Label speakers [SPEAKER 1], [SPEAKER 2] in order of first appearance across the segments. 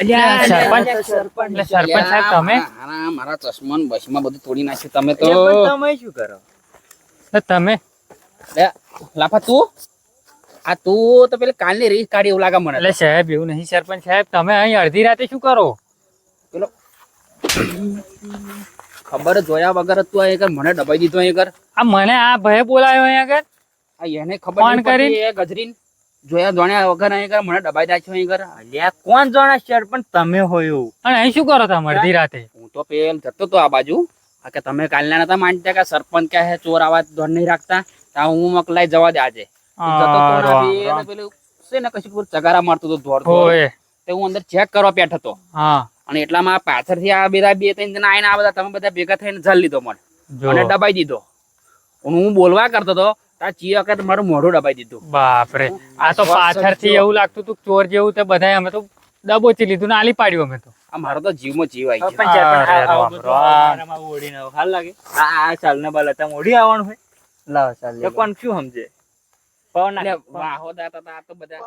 [SPEAKER 1] સરપંચ
[SPEAKER 2] સરપંચ
[SPEAKER 1] એટલે સરપંચ સાહેબ તમે?
[SPEAKER 2] મારા મારા ચશ્મા બસમાં બધું તોડી નાખ્યું. તમે તો
[SPEAKER 3] તમે શું કરો?
[SPEAKER 1] તમે?
[SPEAKER 2] લાફા તું? આ તું તો પેલી કાલની રીસ કાઢી એવું લાગે મને.
[SPEAKER 1] એટલે સાહેબ એવું નહીં સરપંચ સાહેબ તમે અહીં અડધી રાતે શું કરો?
[SPEAKER 2] પેલો ખબર જોયા વગર તું અહીં કર મને દબાઈ દીધો અહીં કર
[SPEAKER 1] આ મને આ ભય બોલાયો અહીંયા આગળ?
[SPEAKER 2] આ એને ખબર? એ ગજરીન. જોયા જોણ્યા વગર અહીં કર મને દબાઈ દા છો અહીં કર.
[SPEAKER 3] અલ્યા કોણ જાણે સરપંચ તમે હોય
[SPEAKER 1] અને અહીં શું કરો તમે અડધી રાતે?
[SPEAKER 2] હું તો પેલ જતો તો આ બાજુ. આ કે તમે કાલના નતા માનતા કે સરપંચ કે હે ચોર આવા ધોર નહીં રાખતા? તા હું મકલાઈ જવા દે આજે. પેલું છે ને કશું ચગારા મારતો તો ધોર તે હું અંદર ચેક કરવા બેઠો હતો.
[SPEAKER 1] હા.
[SPEAKER 2] અને એટલામાં આ પાછળથી આ બેરા બે ત્રણ જણા આવીને આ બધા તમે બધા ભેગા થઈને જલ લીધો મને. અને દબાઈ દીધો. હું બોલવા કરતો હતો તા ચી વખત મારું મોઢું દબાઈ દીધું.
[SPEAKER 1] બાપરે આ તો પાછળથી એવું લાગતું હતું ચોર જેવું તે બધા અમે તો દબોચી લીધું ને આલી પાડ્યું અમે તો.
[SPEAKER 2] આ મારો તો જીવમાં જીવ આવી ગયો.
[SPEAKER 3] ઓળીને આવું હાલ લાગે. આ આ ચાલ ને બાલા તમે ઓડી આવવાનું હોય. લાવ ચાલ એ કોણ શું સમજે?
[SPEAKER 2] તા આ તો બધા.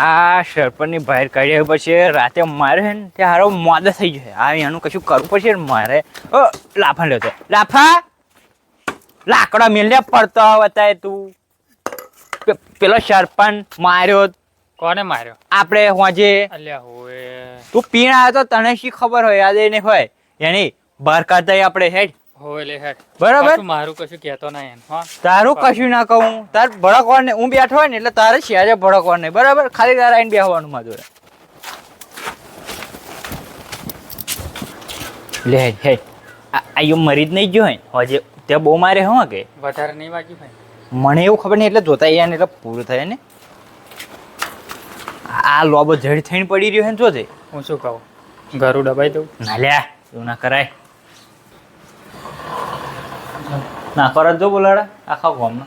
[SPEAKER 3] આ સરપંચની બહાર કાઢ્યા પછી રાતે મારે છે ને ત્યાં હારો મોદા થઈ જાય આ એનું કશું કરવું પડશે મારે? ઓ લાફા લેતો. લાફા! લાકડા મેલ્યા પડતો બતાય તું. પેલો સરપંચ માર્યો.
[SPEAKER 1] કોને માર્યો?
[SPEAKER 3] આપણે હોજે. તું પીણ આવ્યો તો તને શી ખબર હોય? યાદ એને હોય? એની બહાર કાઢતા આપણે હેડ. બરાબર?
[SPEAKER 1] મારું કશું નહીં
[SPEAKER 3] તારું કશું ના કહું તાર ભડકવા ને હું બેઠો હોય ને એટલે તારે શિયારે ભડકવા નહીં. બરાબર? ખાલી તારે આવીને બેહવાનું જોડે. લે હેડ. હેડ આ મરી જ નહીં ગયો હોય હજે. તે બહુ મારે હું કે?
[SPEAKER 1] વધારે નહીં વાગ્યું ભાઈ.
[SPEAKER 3] મને એવું ખબર નહીં એટલે જોતા અહીંયા ને એટલે પૂરું થાય ને. આ લોબો જડ થઈને પડી રહ્યો છે ને જોજે.
[SPEAKER 1] હું શું કહું? ઘરું દબાઈ દઉં?
[SPEAKER 3] ના લ્યા એવું ના કરાય. ના કરો જો બોલાડા આખા ગોમનો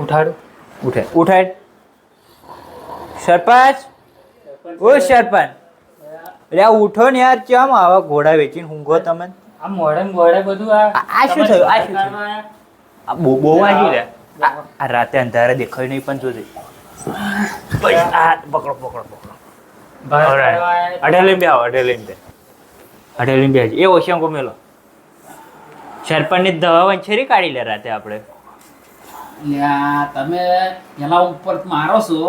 [SPEAKER 1] ઉઠાડું.
[SPEAKER 3] ઉઠે. ઉઠાડ. સરપંચ? ઓ સરપંચ. અરે આ ઉઠો ને યાર ચમ આવા ઘોડા વેચીને ઊંઘો તમે.
[SPEAKER 1] આ મોડે મોડે બધું આ
[SPEAKER 3] શું થયું? આ શું થયું? આ બહુ બહુ વાગી રે આ રાતે અંધારે દેખાય નહીં પણ જોજે. બસ, આ પકડો પકડો પકડો.
[SPEAKER 1] બહાર
[SPEAKER 3] Alright.
[SPEAKER 1] કાઢવા આયા
[SPEAKER 3] અઢે લઈને બે આવો અઢે બે અઢે લઈને બે એ ઓશિયાંકો મેલો. સરપંચની દવા વંછેરી કાઢી લે રાતે આપણે.
[SPEAKER 2] તમે પેલા ઉપર મારો છો.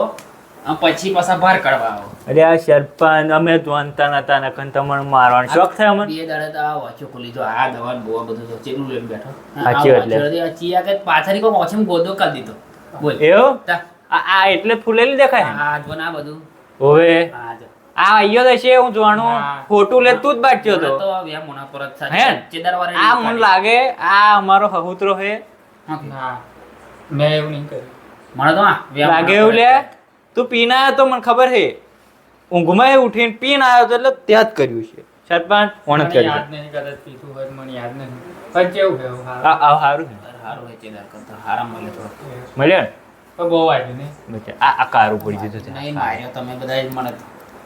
[SPEAKER 2] પછી પાછા બહાર કાઢવા આવો.
[SPEAKER 3] અરે આ સરપંચ અમે જાણતા નતા ને કન તમને મારવાનો. શોખ થાય અમને?
[SPEAKER 2] બે દાડે તો આ વાંચો ખોલી જો આ દવા બોવા બધું તો ચેટલું લઈને બેઠો.
[SPEAKER 3] સાચી વાત લે.
[SPEAKER 2] આ ચિયા કે પાછળથી કો ઓછમ ગોદો કરી દીધો. બોલ.
[SPEAKER 3] એવો? આ આ એટલે ફૂલેલી દેખાય?
[SPEAKER 2] આ જો ના બધું.
[SPEAKER 3] ઓવે.
[SPEAKER 2] આ જો.
[SPEAKER 3] આ આયો તો છે હું જોવાનું. ફોટો લે તું જ બાજ્યો તો.
[SPEAKER 2] તો આ મોના પર જ
[SPEAKER 3] હે?
[SPEAKER 2] ચેદારવાળા
[SPEAKER 3] આ મન લાગે આ અમારો હહુતરો હે.
[SPEAKER 2] હા,
[SPEAKER 1] ના મેં એવું નહીં કર્યું.
[SPEAKER 2] મને તો આ
[SPEAKER 3] લાગે એવું લે. તું પીને આવ્યો તો મને ખબર છે ઊંઘમાં ઉઠીને પીને આવ્યો તો એટલે ત્યાં જ કર્યું છે. સરપંચ કોણ જ કર્યું.
[SPEAKER 1] યાદ નહીં કદાચ પીધું હોય મને યાદ નહીં. પણ કેવું છે
[SPEAKER 3] આ આ સારું
[SPEAKER 2] હારું હોય ચેદાર કરતા હારા મળે થોડો
[SPEAKER 3] મળ્યો ને?
[SPEAKER 1] બહુ વાગ્યું નહીં.
[SPEAKER 3] આ આ કારું પડી દીધું
[SPEAKER 2] નહીં માર્યો તમે બધા જ મને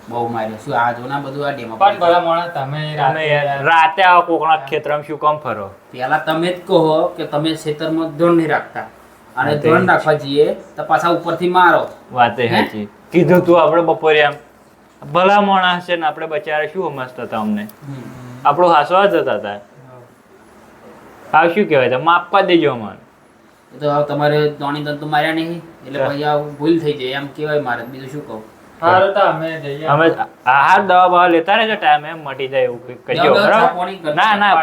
[SPEAKER 2] બહુ માર્યો. શું આ જો ના બધું આ ડેમો
[SPEAKER 1] પણ ભલા મોણા તમે રાતે
[SPEAKER 3] રાતે આવો કોકના ખેતરમાં શું કામ ફરો?
[SPEAKER 2] પેલા તમે જ કહો કે તમે ખેતરમાં ધોન નહીં રાખતા. અને
[SPEAKER 3] જ.
[SPEAKER 2] રાખવા જઈએ તો પાછા ઉપરથી મારો.
[SPEAKER 3] વાતે? સાચી. કીધું તું આપણે બપોરે એમ. ભલા માણસ છે ને આપણે બચારા શું મસ્ત હતા અમને. આપણો હાસવા જતા હતા આ શું કહેવાય? તમે માપવા દેજો અમને.
[SPEAKER 2] તો તમારે દોણી દંત માર્યા નહીં. એટલે
[SPEAKER 3] ભાઈ
[SPEAKER 2] પછી આ ભૂલ થઈ જાય. એમ કહેવાય મારે. બીજું શું કહું?
[SPEAKER 1] અમે
[SPEAKER 3] દવા બવા લેતા રહેજો ટાઈમ એમ મટી જાય એવું કરજો બરાબર? ના ના.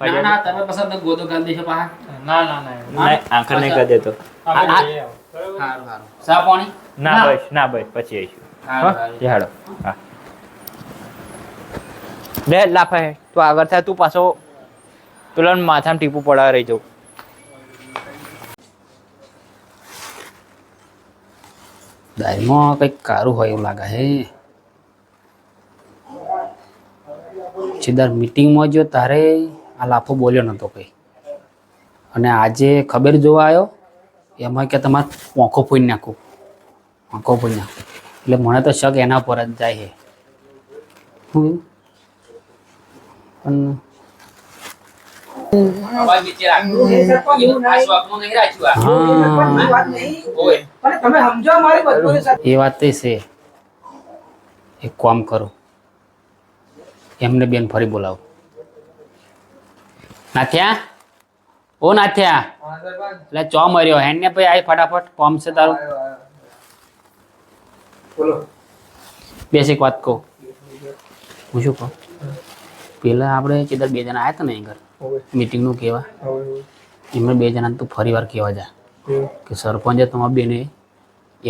[SPEAKER 2] ના ના તમે પસંદ ગોદો ગાલી દેશો પાછા.
[SPEAKER 1] ના ના ના એવું.
[SPEAKER 3] નહીં, કરી દેતો.
[SPEAKER 1] અમે
[SPEAKER 3] આ-
[SPEAKER 1] જઈએ આવો. બરાબર?
[SPEAKER 2] સારું સારું ચા પાણી
[SPEAKER 3] ના
[SPEAKER 2] ના.
[SPEAKER 3] બસ ના બસ પછી આવીશું. હા?
[SPEAKER 2] સારું.
[SPEAKER 3] હા. લે લાફા તું આગળ થાય તું પાછો પેલા માથામાં ટીપું પડાવી રહી જાઉં.
[SPEAKER 2] દાયમાં કંઈક કારું હોય એવું લાગે હે. સીધા મિટિંગમાં જો તારે આ લાફો બોલ્યો નહોતો કંઈ. અને આજે ખબર જોવા આવ્યો એમાં કે તમારે આંખો ફોઈ નાખું. આંખો ફોઈ નાખું. એટલે મને તો શક એના પર જ જાય છે હું? પણ હા.
[SPEAKER 4] પણ તમે સમજો મારી મજબૂરી સાહેબ
[SPEAKER 2] એ વાત એ છે. એક કામ કરો. એમને બેન ફરી બોલાવો. નાથ્યા? ઓ નાથ્યા. એટલે ચો મર્યો? હેડ ને ભાઈ આય ફટાફટ. કોમ છે તારું.
[SPEAKER 4] બોલો.
[SPEAKER 2] બેસિક વાત કહું. હું શું કહું? પેલા આપણે કીધા બે જણા આવ્યા હતા ને
[SPEAKER 4] હવે.
[SPEAKER 2] મિટિંગનું કહેવા.
[SPEAKER 4] હવે
[SPEAKER 2] એમને બે જણાને તું ફરી વાર કહેવા જા. કે સરપંચે તમારા બેને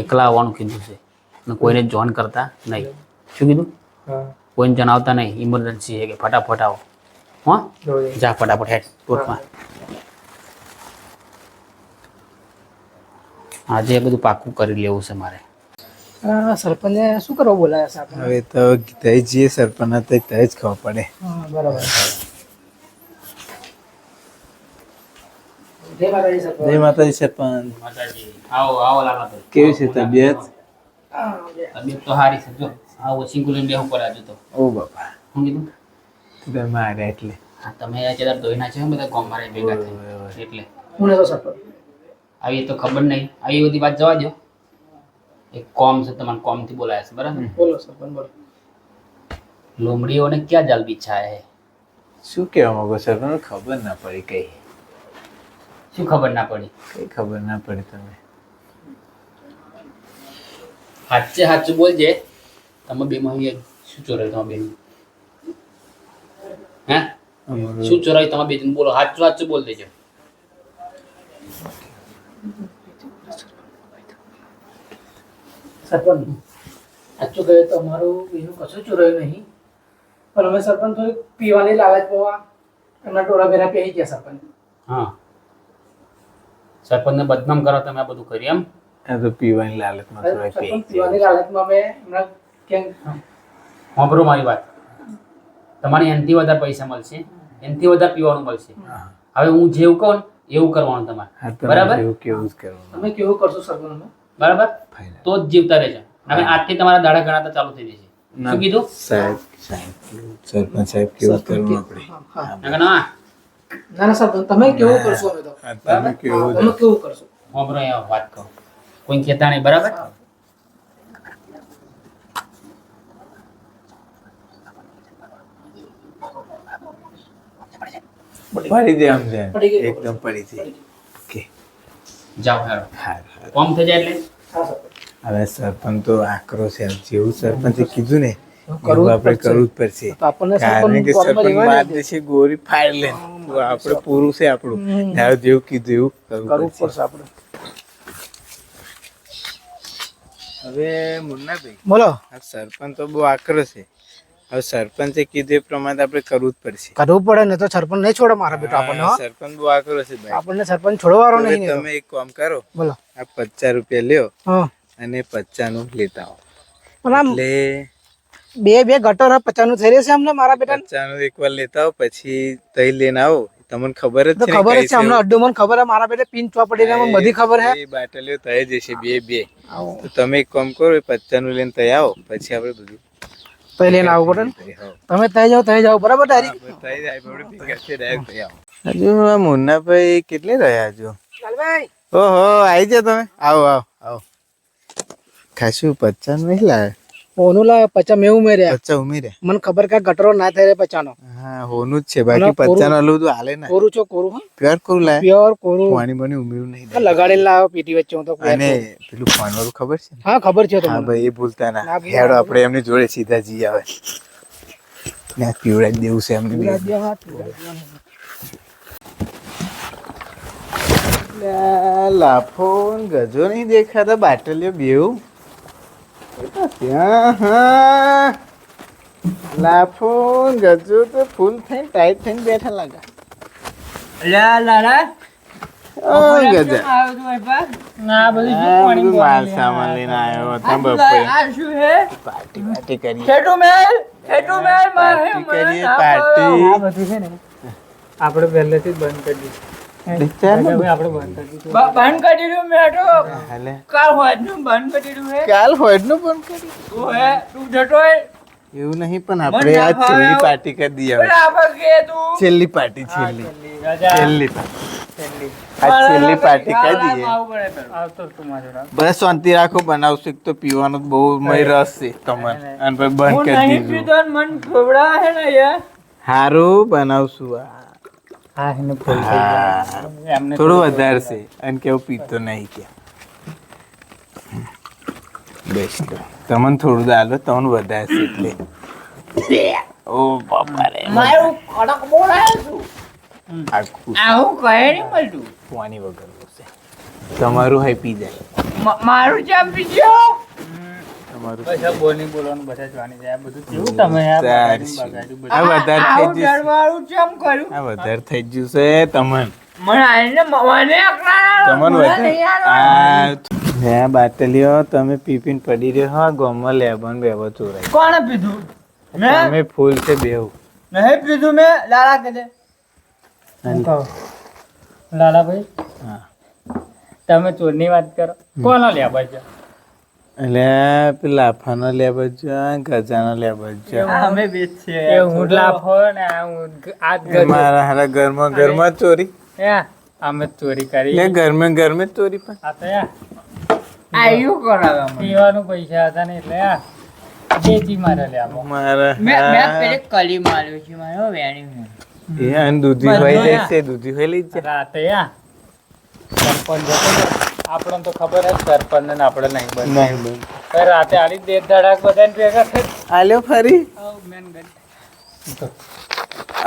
[SPEAKER 2] એકલા આવવાનું કીધું છે. અને કોઈને જોઈન કરતા નહીં. શું કીધું?
[SPEAKER 4] હા.
[SPEAKER 2] કોઈને જણાવતા નહીં. ઇમરજન્સી છે કે ફટાફટ આવો. હા? જા ફટાફટ હેડ ટોટમાં આજે બધું પાકું કરી લેવું છે મારે.
[SPEAKER 4] સરપંચે શું કરવા બોલાયા છે
[SPEAKER 5] હવે તો જઈએ સરપંચ તઈ તઈ જ ખબર પડે.
[SPEAKER 4] બરાબર. જય માતાજી સરપંચ
[SPEAKER 2] આવો આવો લાલા
[SPEAKER 5] કેવી છે તબિયત?
[SPEAKER 2] તબિયત તો સારી છે જો. આવો વોશિંગ ઇન્ડિયા બેહું પર આજુ તો.
[SPEAKER 5] ઓ બાપા.
[SPEAKER 2] શું કીધું?
[SPEAKER 5] તમે એટલે.
[SPEAKER 2] હા તમે ચેદાર ધોઈના છે બધા ગોમ મારે ભેગા થઈ એટલે.
[SPEAKER 4] હું નતો સરપંચ
[SPEAKER 2] આવી તો ખબર નહીં. આવી બધી વાત જવા દો એક કોમ છે તમારે કોમથી બોલાયા છે બરાબર?
[SPEAKER 4] બોલો સરપંચ બોલો.
[SPEAKER 2] લોમડીઓને ક્યાં જાલ બિછા હે?
[SPEAKER 5] શું કહેવા માંગો સરપંચ ખબર ના પડી કઈ.
[SPEAKER 2] શું ખબર ના પડી?
[SPEAKER 5] કઈ ખબર ના પડી તમે
[SPEAKER 2] હાચે સાચું બોલજે તમે બે માં શું ચોરાય તમારા બેન? હે? શું ચોરાય તમારા બેન? બોલો સાચું સાચું બોલ દેજો.
[SPEAKER 4] સરપંચ સાચું કહે તો અમારું કશું ચોરાયું નહીં. પણ અમે સરપંચ થોડીક પીવાની પવા. એમના ટોળા ભેરા પહેરી ગયા સરપંચ.
[SPEAKER 2] હા. સરપંચને બદનામ કરો તમે આ બધું કરી એમ?
[SPEAKER 5] તો પીવાની લાલચમાં થોડા પી
[SPEAKER 4] પીવાની લાલચમાં એમના ક્યાંક
[SPEAKER 2] સાંભળો મારી વાત. તમારે એનથી વધારે પૈસા મળશે એનથી વધારે પીવાનું મળશે. હવે હું જેવું કહું એવું કરવાનું તમારે. બરાબર?
[SPEAKER 5] જેવું કેવું કરવાનું.
[SPEAKER 4] તમે કેવું કરશો સરપંચ
[SPEAKER 2] બરાબર? તો જ જીવતા રહેજો. હવે આજથી તમારા દાડા ગણાતા ચાલુ થઈ જશે. શું કીધું?
[SPEAKER 5] સાહેબ સાહેબ સરપંચ સાહેબ કેવું કરવું આપણે?
[SPEAKER 4] હા, હા.
[SPEAKER 2] ના. ના
[SPEAKER 4] ના સાહેબ તમે કેવું કરશો અમે તો?
[SPEAKER 5] તમે કેવું
[SPEAKER 4] તમે કેવું કરશો?
[SPEAKER 2] સાંભળો અહીંયા વાત કહું કોઈ કહેતા નહીં બરાબર?
[SPEAKER 5] પડી દે આમ
[SPEAKER 4] જાય
[SPEAKER 5] એકદમ પડી દે. કે.
[SPEAKER 2] જાઓ હેરો. કોમ થઈ જાય એટલે?
[SPEAKER 5] હવે સરપંચ તો આકરો છે જેવું સરપંચે કીધું ને
[SPEAKER 4] કરવું
[SPEAKER 5] આપણે કરવું જ પડશે.
[SPEAKER 4] તો
[SPEAKER 5] કારણ કે
[SPEAKER 4] સરપંચ
[SPEAKER 5] માર દેશે ગોરી ફાડી લે. આપણે પૂરું છે આપણું. જેવું કીધું એવું
[SPEAKER 4] કરવું
[SPEAKER 5] પડશે.
[SPEAKER 4] પડશે આપણે.
[SPEAKER 5] હવે મુન્નાભાઈ
[SPEAKER 4] બોલો.
[SPEAKER 5] સરપંચ તો બહુ આકરો છે. હવે સરપંચે કીધું એ પ્રમાણે આપણે કરવું જ પડશે.
[SPEAKER 4] કરવું પડે ને તો સરપંચ નહીં છોડે મારા બેટા આપણને
[SPEAKER 5] સરપંચ બહુ આકરો છે ભાઈ.
[SPEAKER 4] આપણને સરપંચ છોડવાનો નહીં
[SPEAKER 5] તમે એક કામ કરો.
[SPEAKER 4] બોલો.
[SPEAKER 5] આ પચાસ રૂપિયા લ્યો અને પચાસનું લેતા આવો. એટલે
[SPEAKER 4] બે બે ગટર પચાનું થઈ રહેશે અમને મારા બેટા
[SPEAKER 5] પચાનું એકવાર લેતા આવો પછી તઈ લઈને આવો. તમને ખબર જ છે
[SPEAKER 4] ખબર જ છે અમને અડ્ડો મને ખબર હે મારા બેટા પિન ચોપડી ને બધી ખબર હે
[SPEAKER 5] એ બાટલીઓ તય જશે બે બે. તો તમે એક કામ કરો પચાનું લઈને તય આવો પછી આપણે બધું
[SPEAKER 4] તઈ લઈને આવો પડે તમે ત્યાં જાઓ ત્યાં જાઓ બરાબર તારી
[SPEAKER 5] તઈ જાય આપણે ભેગા થઈએ ડાયરેક્ટ તઈ આવો. હજુ આ મુન્નાભાઈ કેટલે રહ્યા હજુ?
[SPEAKER 4] લાલભાઈ!
[SPEAKER 5] ઓહો આવી જાઓ તમે. આવો આવો આવો. ખાસું પચાન નહીં લાવે?
[SPEAKER 4] લા પચા મેં ઉમેર્યા
[SPEAKER 5] પચા ઉમેર્યા
[SPEAKER 4] મને ખબર કે ગટરો ના થાય પચાનો
[SPEAKER 5] હા હોનું જ છે બાકી પચાનો નું તો હાલે ના.
[SPEAKER 4] કોરું છો કોરું હા?
[SPEAKER 5] પ્યોર કોરું લાવે
[SPEAKER 4] પ્યોર કોરું.
[SPEAKER 5] પાણી બની ઉમેર્યું નહીં
[SPEAKER 4] લગાડેલ લાવો પીટી વચ્ચે હું તો
[SPEAKER 5] અને પેલું ફોન વાળું ખબર છે
[SPEAKER 4] હા ખબર છે તો
[SPEAKER 5] હા ભાઈ એ ભૂલતા ના. હેડો આપણે એમની જોડે સીધા જઈ આવે ને પીવડાવી દેવું છે એમને
[SPEAKER 4] હા,
[SPEAKER 5] લાફો ગજો નહીં દેખાતા બાટલીઓ બેવું ત્યાં લાફો તો ફૂલ થઈને ટાઈટ થઈને બેઠા લાગે ઓ ગજા
[SPEAKER 1] ના બધું શું
[SPEAKER 5] આ
[SPEAKER 1] પાણી
[SPEAKER 5] બધું માલ સામાન લઈને આવ્યો હતા બપોરે
[SPEAKER 1] આ શું હે
[SPEAKER 5] પાર્ટી પાર્ટી કરીએ
[SPEAKER 1] હેટુ મેલ હેટુ મેલ
[SPEAKER 5] પાર્ટી કરીએ પાર્ટી
[SPEAKER 1] આ બધું છે ને આપણે પહેલેથી જ બંધ કરી દીધું
[SPEAKER 5] દેખાય ને?
[SPEAKER 1] આપણે બંધ કરી દીધું. બંધ કરી દીધું મેં તો
[SPEAKER 5] હાલે.
[SPEAKER 1] કાલ હોયનું બંધ કરી દીધું હે.
[SPEAKER 5] કાલ હોયનું પણ કરી
[SPEAKER 1] તું હે તું જતો હે.
[SPEAKER 5] એવું નહીં પણ આપણે આ છેલ્લી પાર્ટી કરી દઈએ હવે.
[SPEAKER 1] બરાબર કે તું
[SPEAKER 5] છેલ્લી પાર્ટી છેલ્લી. છેલ્લી પાર્ટી. આ છેલ્લી પાર્ટી કરી દઈએ. બસ શાંતિ રાખો બનાવશું એક તો પીવાનો બહુ મય રસ છે તમને અને બંધ કરી દીધું. હારું બનાવશું આ.
[SPEAKER 1] હા એને ફૂલ થઈ
[SPEAKER 5] હા.
[SPEAKER 1] એમને
[SPEAKER 5] થોડું વધારે છે. અને કેવું પીતો નહીં કે. બેસ્ટ તમને થોડું દાલો તમને વધારે છે એટલે. ઓ બાપા રે
[SPEAKER 3] મારું કડક બોલાયું
[SPEAKER 5] છું.
[SPEAKER 3] આવું કહે નહીં મળતું.
[SPEAKER 5] પાણી વગરનું તમારું હે પી જાય.
[SPEAKER 3] મારું ચા પીજો.
[SPEAKER 5] તમારું
[SPEAKER 1] બસ આ બોલની બોલવાનું બધા જોવાની છે આ બધું કેવું તમે આ બગાડ્યું, બગાડ્યું
[SPEAKER 5] આ વધારે થઈ ગયું
[SPEAKER 3] ડરવાળું ચમ કર્યું?
[SPEAKER 5] આ વધારે થઈ ગયું છે તમને.
[SPEAKER 3] મને આઈને મને અકળાયો.
[SPEAKER 5] વધારે આ મેં બાટલીઓ તમે પીપીન પડી રહ્યો હા ગોમાં લેબન બેવો ચોરાય
[SPEAKER 3] કોણે પીધું? મેં
[SPEAKER 5] તમે ફૂલ છે બેવ
[SPEAKER 3] નહીં પીધું મેં લાલા કદે
[SPEAKER 1] હું કહું. લાલાભાઈ
[SPEAKER 5] હા.
[SPEAKER 1] તમે ચોરની વાત કરો. કોનો લેવા ભાઈ
[SPEAKER 5] એટલે પેલા લાફાનો લેબ જ ગજાનો લેબ જ
[SPEAKER 3] અમે બેચ છે
[SPEAKER 1] એ હું લાફો ને હું આ જ
[SPEAKER 5] મારા હારા ઘરમાં ઘરમાં ચોરી.
[SPEAKER 1] અમે ચોરી કરી.
[SPEAKER 5] લે ઘરમાં ઘરમાં ચોરી પણ.
[SPEAKER 1] આ તો
[SPEAKER 3] કરાવે
[SPEAKER 1] પીવાનું પૈસા હતા ને એટલે યા, વેચી મારે લ્યા
[SPEAKER 5] મારા
[SPEAKER 3] મેં મેં
[SPEAKER 5] હા.
[SPEAKER 3] પેલે કલી માર્યો છે મારો વેણી
[SPEAKER 5] એ અને દૂધી હોય દૂધી હોય લઈ જ જાય
[SPEAKER 1] રાતે આપણને તો ખબર જ સરપંચ ને આપણે નહીં
[SPEAKER 5] બંધ
[SPEAKER 1] રાતે આલી દેર ધડાક બધાને ભેગા થઈ
[SPEAKER 5] આલ્યો ફરી?
[SPEAKER 1] મેન ગઈ.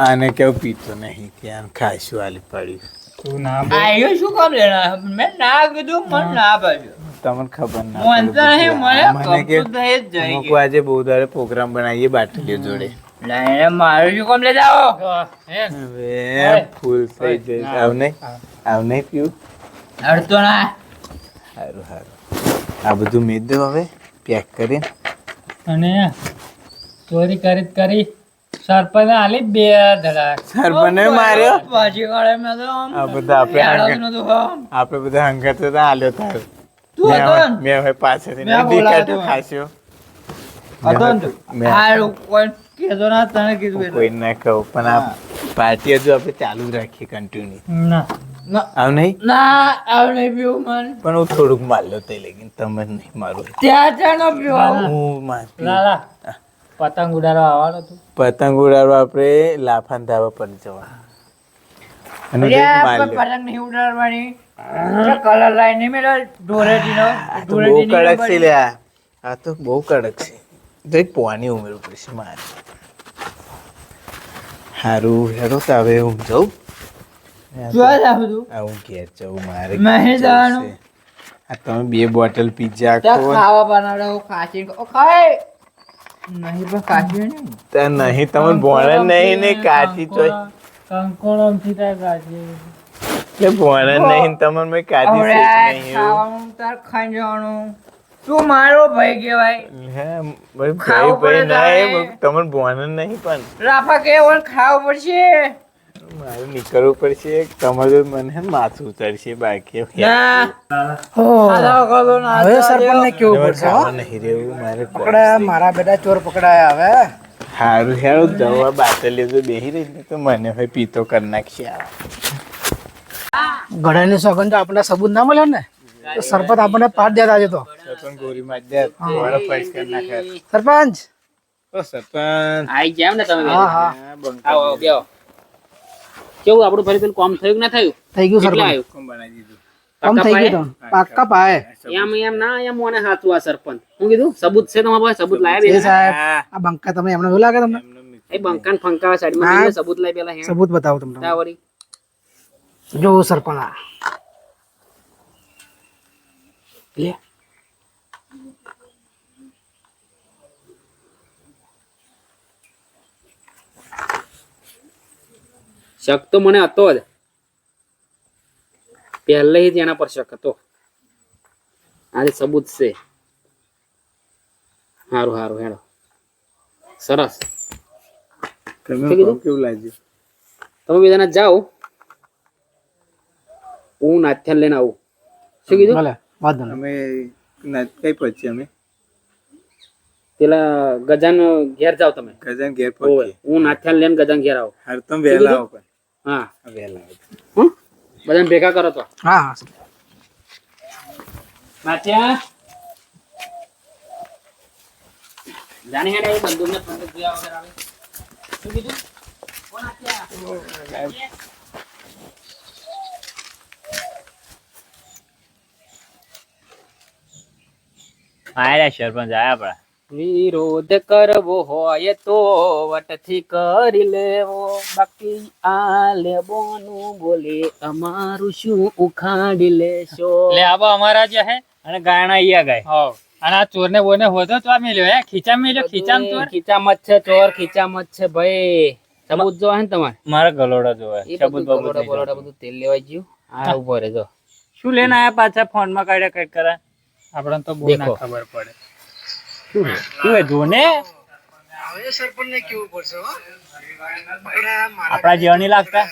[SPEAKER 5] આને કેવું પીતો નહીં ત્યાં ખાશું આલી પડ્યું
[SPEAKER 1] તું ના બોલ.
[SPEAKER 3] શું કામ લેણા મેં ના કીધું મન ના પાડ્યું.
[SPEAKER 5] તમને ખબર ના
[SPEAKER 3] મને તો નહીં મને
[SPEAKER 5] કે
[SPEAKER 3] કપડું તો જ જઈ
[SPEAKER 5] અમુક આજે બહુ દાડે પ્રોગ્રામ બનાવીએ બાટલીઓ જોડે.
[SPEAKER 3] મારું શું કામ લેતા આવો?
[SPEAKER 5] હવે ફૂલ થઈ જાય આવ નહીં આવ નહીં પીવું?
[SPEAKER 3] અડતો ના.
[SPEAKER 5] સારું સારું. આ બધું મેં દો હવે પેક કરીને.
[SPEAKER 1] અને ચોરી કરી કરી. સરપંચ આલી બે ધડા
[SPEAKER 5] સરપંચ માર્યો?
[SPEAKER 3] પાછી વાળે મે તો
[SPEAKER 5] આ બધા આપણે. આપણે બધા હંગાત તો આલ્યો તારો.
[SPEAKER 3] તું
[SPEAKER 5] મેં
[SPEAKER 3] હતો?
[SPEAKER 5] મેં હવે પાછળથી
[SPEAKER 3] મેં
[SPEAKER 5] નહીં
[SPEAKER 3] બોલાવ્યો
[SPEAKER 5] ખાસ્યો.
[SPEAKER 3] હતો?
[SPEAKER 5] મેં-
[SPEAKER 3] કોઈ ના તને કીધું
[SPEAKER 5] કોઈ ના કહું પણ આ પાર્ટી હજુ આપણે ચાલુ જ રાખીએ કન્ટિન્યુ
[SPEAKER 1] ના.
[SPEAKER 5] આવ નહીં?
[SPEAKER 3] ના આવ નહીં પીવું મન
[SPEAKER 5] પણ હું થોડુંક મારલો તે લેકિન તમે નહીં મારું.
[SPEAKER 3] ત્યાં ત્યાં પીવા.
[SPEAKER 5] હું માર
[SPEAKER 1] પતંગ ઉડાડવા આવવાનો તું.
[SPEAKER 5] પતંગ ઉડાડવા આપણે લાફાન ધાબા પર જવા અને.
[SPEAKER 3] પતંગ નહીં ઉડાડવાની. કલર લાઈન નહીં મેળો
[SPEAKER 5] ધોરેટીનો બહુ કડક છે લ્યા. આ તો બહુ કડક છે. તો એક પોવાની ઉમેરવું પડશે મારે. સારું હેડો તો હવે હું જાઉં. તમે બે બોટલ પીઝા
[SPEAKER 3] ખાવા બનાવડે ખાસી ખાય! નહીં પણ ખાસી નહીં.
[SPEAKER 5] નહીં તમે ભોણે નહીં ને કાચી એટલે ભોણે નહીં. તમને મેં કાચી નહીં
[SPEAKER 3] ખાવાનું તાર ખાઈ જવાનું. તું મારો ભાઈ કહેવાય.
[SPEAKER 5] હે, ભાઈ ભાઈ ભાઈ. નહીં તમને ભોણે નહીં પણ.
[SPEAKER 3] રાફા કે ખાવું પડશે.
[SPEAKER 5] મારે નીકળવું પડશે. તમારે મને માથું ઉતરશે બાકી
[SPEAKER 4] હવે સરપંચ
[SPEAKER 3] ને
[SPEAKER 4] કેવું પડશે
[SPEAKER 5] નહીં રહેવું મારે
[SPEAKER 4] પકડાયા મારા બેટા ચોર પકડાયા હવે.
[SPEAKER 5] સારું હેરો દવા બાટલીઓ તો બેહી રહી ને તો મને હવે પીતો કરી નાખશે.
[SPEAKER 4] ગળાની સોગંદ તો આપણને સબૂત ના મળે ને? તો સરપંચ આપણને પાઠ દેતા આજે તો.
[SPEAKER 5] સરપંચ ગોરીમાં જ દે.
[SPEAKER 4] સરપંચ?
[SPEAKER 5] ઓ સરપંચ.
[SPEAKER 2] આઈ ગયા ને તમે?
[SPEAKER 4] હા હા.
[SPEAKER 5] બંકા
[SPEAKER 2] આવો બેહો. કેવું આપણું ફરી પેલું કોમ થયું કે ના થયું?
[SPEAKER 4] થઈ ગયું સરપંચ.
[SPEAKER 5] બનાવી દીધું
[SPEAKER 4] કામ થઈ ગયું તો. પાક્કા પાય.
[SPEAKER 2] એમ એમ ના એમ મને સાચું આ સરપંચ. હું કીધું સબૂત છે તમારા પાસે? સબૂત લાયા બે
[SPEAKER 4] સાહેબ આ બંકા તમે એમને એવું લાગે તમને.
[SPEAKER 2] એ બંકાન ફંકા સાઈડમાં. સબૂત લાય પેલા હે.
[SPEAKER 4] સબૂત બતાવો તમને.
[SPEAKER 2] તાવરી
[SPEAKER 4] જો સરપંચ લે.
[SPEAKER 2] શક તો મને હતો જ. પહેલેથી જ એના પર શક હતો. આજે સબૂત છે. સારું સારું હેડો. સરસ.
[SPEAKER 5] કેવું લાગ્યું?
[SPEAKER 2] તમે બધાના જાઓ. હું નાથ્યાન લઈને આવું. શું કીધું?
[SPEAKER 4] વાંધો
[SPEAKER 5] અમે કઈ પછી અમે?
[SPEAKER 2] પેલા ગજાન ઘેર જાઓ તમે.
[SPEAKER 5] ગજાન ઘેર પહોંચીએ
[SPEAKER 2] હું નાથ્યાન લઈને ગજાન ઘેર આવો.
[SPEAKER 5] હાર તમે વહેલા આવો પણ.
[SPEAKER 2] હા.
[SPEAKER 5] હા, વહેલા આવો
[SPEAKER 2] બધાને ભેગા કરો તો.
[SPEAKER 4] હા હા.
[SPEAKER 2] માત્યા જાણી હેડે એ બંદૂકને પંદર જોયા વગર આવે. શું કીધું? કોણ આત્યા?
[SPEAKER 3] આયા સરપંચ આયા આપડા
[SPEAKER 2] વિરોધ કરવો હોય તો વટથી કરી લેવો. બાકી આ લેબોનું બોલે અમારું શું ઉખાડી લેશો?
[SPEAKER 1] લે આવા અમારા જે હે.
[SPEAKER 3] અને ગાયણા અહીંયા ગાય.
[SPEAKER 1] હો અને આ ચોર ને બોને હોતો તો આ મેલ્યો. હે ખીચા મેલ્યો? ખીચા ચોર?
[SPEAKER 2] ખીચામત છે ચોર ખીચામત છે ભાઈ. સબૂત જો હે તમારે?
[SPEAKER 3] મારા ગલોડા જો
[SPEAKER 2] હે.
[SPEAKER 3] સબૂત
[SPEAKER 2] કલોડા
[SPEAKER 3] નહીં
[SPEAKER 2] બધું તેલ લેવા ગયું. આ ઉપર જો
[SPEAKER 3] શું લેના આયા પાછા? ફોનમાં કાઢ્યા કઈ કરા.
[SPEAKER 1] આપણને તો બહુ ના ખબર પડે.
[SPEAKER 3] આપણા જેવા નહીં લાગતા.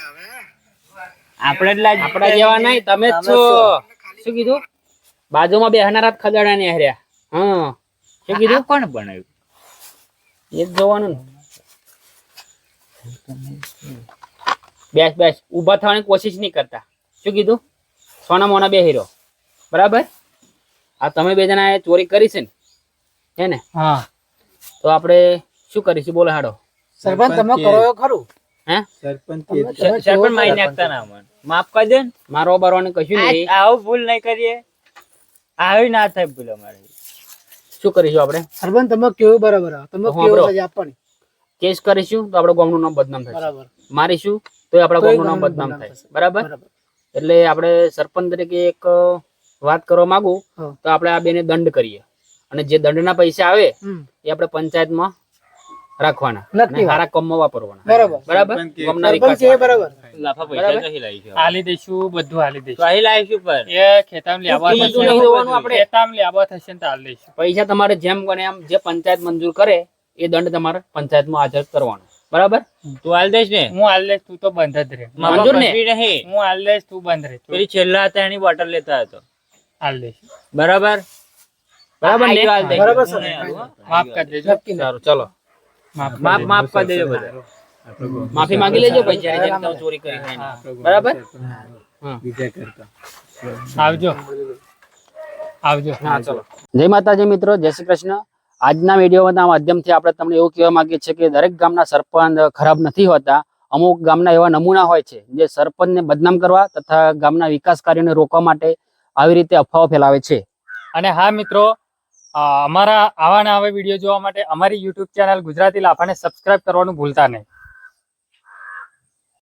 [SPEAKER 3] આપણે જ લાગ
[SPEAKER 2] આપડા જેવા નહીં તમે જ છો. શું કીધું? બાજુમાં બે હનારાત ખદડા ને હર્યા હા. શું કીધું?
[SPEAKER 3] કોણ બનાવ્યું?
[SPEAKER 2] એ જ જોવાનું બેસ બેસ. ઊભા થવાની કોશિશ નહીં કરતા. શું કીધું? સોના મોના બે હીરો બરાબર? આ તમે બે જણા એ ચોરી કરી છે ને. હે ને?
[SPEAKER 1] હા.
[SPEAKER 2] તો આપણે શું કરીશું? બોલો હાડો.
[SPEAKER 4] સરપંચ તમે કરો ખરું?
[SPEAKER 2] હે?
[SPEAKER 5] સરપંચ
[SPEAKER 3] સરપંચ મારી નાખતા ના મન. માફ કરી દે
[SPEAKER 2] મારો બરવાનું કશું નહીં.
[SPEAKER 3] આવો ભૂલ નહીં કરીએ. આવી ના થાય ભૂલ અમારે.
[SPEAKER 2] શું કરીશું આપણે?
[SPEAKER 4] સરપંચ તમે કેવું બરાબર. તમે કેવું સજા આપવાની?
[SPEAKER 2] કેસ કરીશું તો આપણો ગામનું નામ બદનામ થશે.
[SPEAKER 4] બરાબર.
[SPEAKER 2] મારીશું તો આપણા ગામનું નામ બદનામ થાય. બરાબર?
[SPEAKER 4] બરાબર.
[SPEAKER 2] એટલે આપણે સરપંચ તરીકે એક વાત કરવા માંગુ તો આપણે આ બેને દંડ કરીએ. અને જે દંડના પૈસા આવે એ આપણે પંચાયતમાં રાખવાના. સારા કામમાં વાપરવાના.
[SPEAKER 4] બરાબર.
[SPEAKER 2] બરાબર.
[SPEAKER 4] બરાબર.
[SPEAKER 3] લાફા પૈસા ક્યાંથી લાવીશું
[SPEAKER 1] આલી દઈશું બધું આલી દઈશું.
[SPEAKER 3] અહીં લાવીશું પણ.
[SPEAKER 1] એ ખેતામ લેવા થશે.
[SPEAKER 2] આપણે.
[SPEAKER 1] ખેતામ લેવા થશે ને આલી દઈશું.
[SPEAKER 2] પૈસા તમારે જેમ બને એમ જે પંચાયત મંજૂર કરે એ દંડ તમારે પંચાયતમાં હાજર કરવાનો. બરાબર?
[SPEAKER 3] તું હાલ દઈશ ને?
[SPEAKER 1] હું આલ દઈશ તું તો બંધ જ રહે.
[SPEAKER 2] મંજૂર ને?
[SPEAKER 3] નહીં.
[SPEAKER 1] હું આલ દઈશ તું બંધ રહે.
[SPEAKER 3] પેલી છેલ્લા હતા એની બોટલ લેતા હતો.
[SPEAKER 1] આલી દઈશ.
[SPEAKER 3] બરાબર?
[SPEAKER 2] બરાબર ને?
[SPEAKER 4] બરાબર,
[SPEAKER 3] હો.
[SPEAKER 1] માફ કરી દેજો.
[SPEAKER 2] સારું ચલો.
[SPEAKER 1] માફ
[SPEAKER 3] માફ કરી દેજો બધા.
[SPEAKER 2] માફી માંગી લેજો પૈસા જેમ તમે ચોરી કરી હોય બરાબર?
[SPEAKER 5] બીજા કરતા.
[SPEAKER 1] આવજો. આવજો.
[SPEAKER 2] હા ચલો. જય માતાજી મિત્રો જય શ્રી કૃષ્ણ. આજના વિડીયોના માધ્યમથી આપણે તમને એવું કહેવા માંગીએ છીએ કે દરેક ગામના સરપંચ ખરાબ નથી હોતા. અમુક ગામના એવા નમૂના હોય છે જે સરપંચને બદનામ કરવા તથા ગામના વિકાસ કાર્યને રોકવા માટે આવી રીતે અફવાઓ ફેલાવે છે.
[SPEAKER 1] અને હા મિત્રો અમારા આવા ને આવા વીડિયો જોવા માટે અમારી યુટ્યુબ ચેનલ ગુજરાતી લાફાને સબસ્ક્રાઇબ કરવાનું ભૂલતા નહીં.